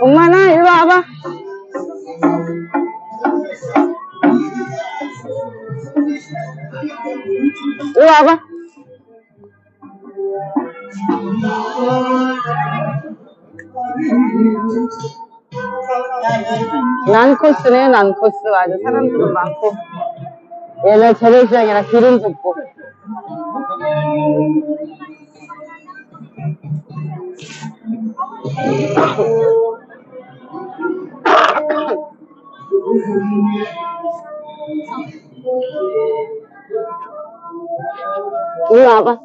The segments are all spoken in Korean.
엄마 나 일로 와봐. 일로 와봐. 난 코스네, 난 코스. 아주 사람들도 많고. 얘네 재래시장이라 기름 붓고. 일로 와봐.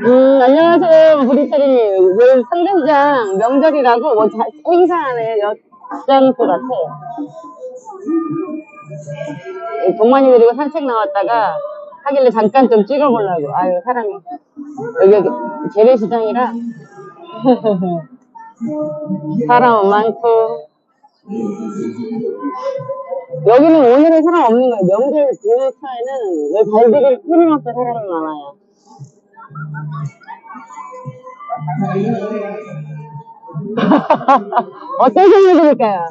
음, 안녕하세요, 브리타리님. 오늘 상등장 명절이라고 뭐 자, 행사하는 역장소 같아요. 이 동만이 데리고 산책 나왔다가 하길래 잠깐 좀 찍어보려고. 아유, 사람이. 여기, 재래시장이라. 사람은 많고. 여기는 오늘은 사람 없는 거예요. 명절 그 차에는 왜 갈비를 끊임없이 사람이 많아요. 어떤 선물 드릴까요?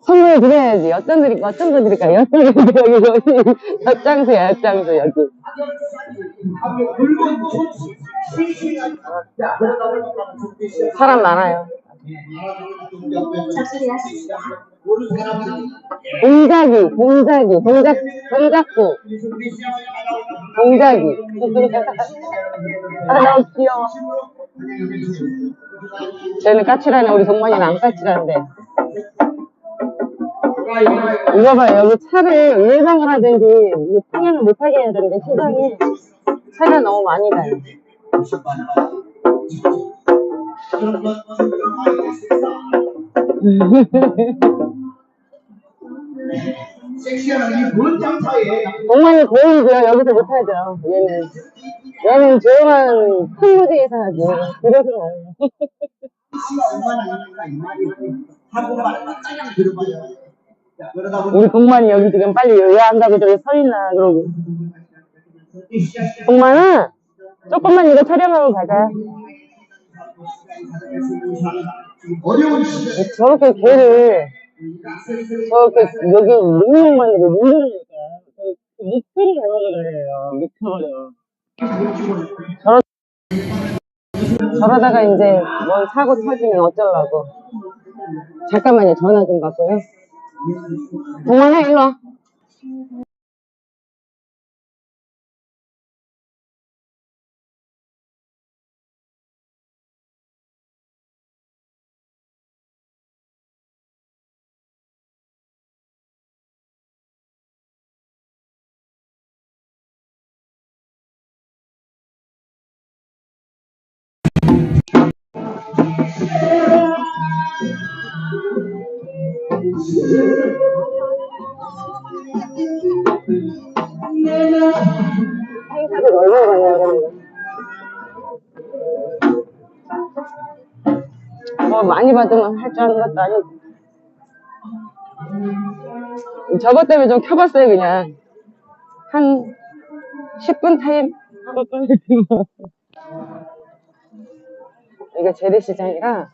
선물 드려야지. 어떤 드릴, 어떤 거 드릴까요? 여기, 여기, 엿장수야, 엿장수, 여기. 사람 많아요. 동작이, 동작이, 동작, 동작구, 동작이. 아, 너무 귀여워. 쟤는 까칠하네. 우리 동만이는 안 까칠한데. 이거 봐요. 여기 차를 예상을 하든지, 이거 통행을 못하게 해야 되는데, 시장에 차가 너무 많이 가요. 섹시한 이뭔 장사에 동만이 고이고요. 여기서 못하죠. 얘는. 얘는 조용한 큰 무대에서 하지. 그래서 와요. 시가 얼마나 있는가 이 말이야. 한국말 짱짱 들어봐요. 자, 그러다 보니 우리 동만이 여기 지금 빨리 가고 저기 서 있나, 그러고. 동만아, 조금만 이거 촬영하고 가자. 어려운 시대 저렇게 개를, 저렇게, 여기 능력만으로 문제니까. 목소리가 나가잖아요. 미쳐버려. 저러, 저러다가 이제 뭔 사고 터지면 어쩌려고. 잠깐만요, 전화 좀 받고요. 동만아, 일로 와. 뭐 많이 받으면 할 줄 아는 것도 아니고. 저것 때문에 좀 켜봤어요 그냥. 한 10분 타임? 이게 재래시장이라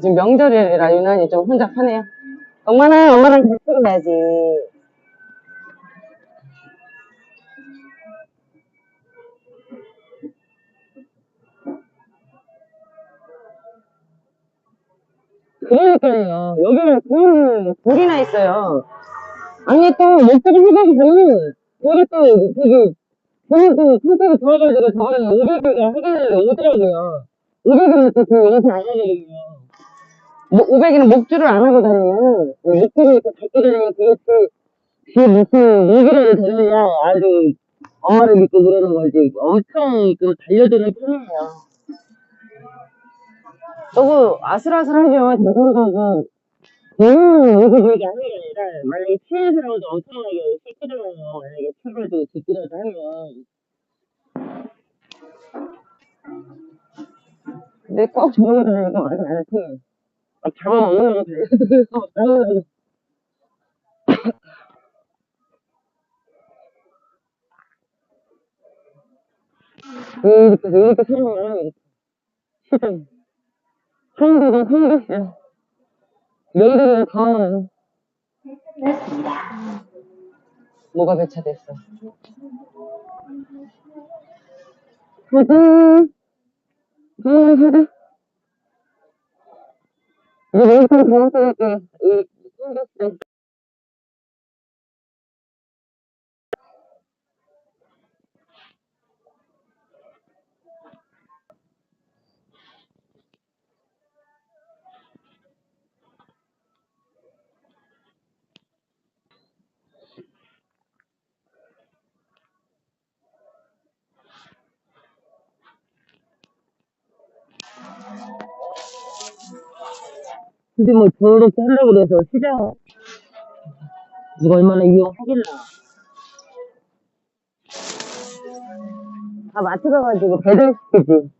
지금 명절이라 유난히 좀 혼잡하네요. 엄마는 엄마랑 같이 가야지 그러니까요. 여기는 굴, 굴이나 있어요. 아니, 또, 목적을 해가지고, 여기 또, 저기, 저기 또, 손가락 들어가지고, 저거는 500개가 해결을 오더라고요. 500개는 또그 영상 안 하거든요. 뭐, 500개는 목줄을 안 하고 다녀요. 목줄을 이렇게 잡고 다니면 또, 그게 무슨 무기라도 되느냐. 아주, 엄마를 믿고 그러는 거지. 엄청 그 달려드는 편이에요. 너무 대선거고. 음, 이거 그게 아니라, 만약에 취해서라도 엄청나게 새끼들하고, 만약에 또 듣기라도 하면, 근데 꼭 저녁에 이거 말이 많지. 막 잡아먹는 거 돼. 이렇게, 이렇게 사는 시장. 한국은 한국이야. 내일은 가. 됐습니다. 뭐가 배차됐어? 이제 내일까지 더 할게. 이, 생겼어. 근데 뭐 저렇게 하려고 그래서 시장 누가 얼마나 이용하길래. 다 마트 가가지고 배달시키지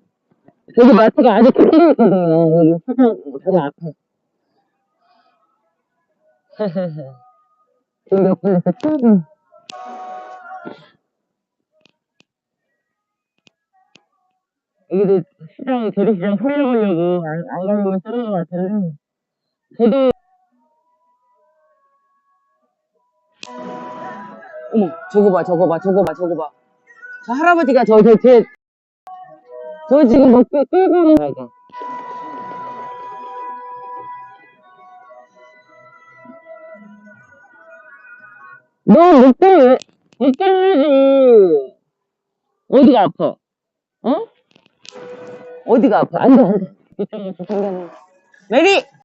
여기 마트가 아주 크게 있거든요. 여기 시장 저기 앞에. 지금 몇 분에서 출근 여기도 시장 재래시장 살려보려고 안, 안 가려고 쓰는 것 같은데 저도 어머 저거 봐 저거 봐 저거 봐 저거 봐저 할아버지가 저저제저 지금 뭐 끌- 끌고 오는 거야 너못 끌, 못 끌지 어디가 아파? 어? 어디가 아파? 앉아 앉아 이쪽으로 메리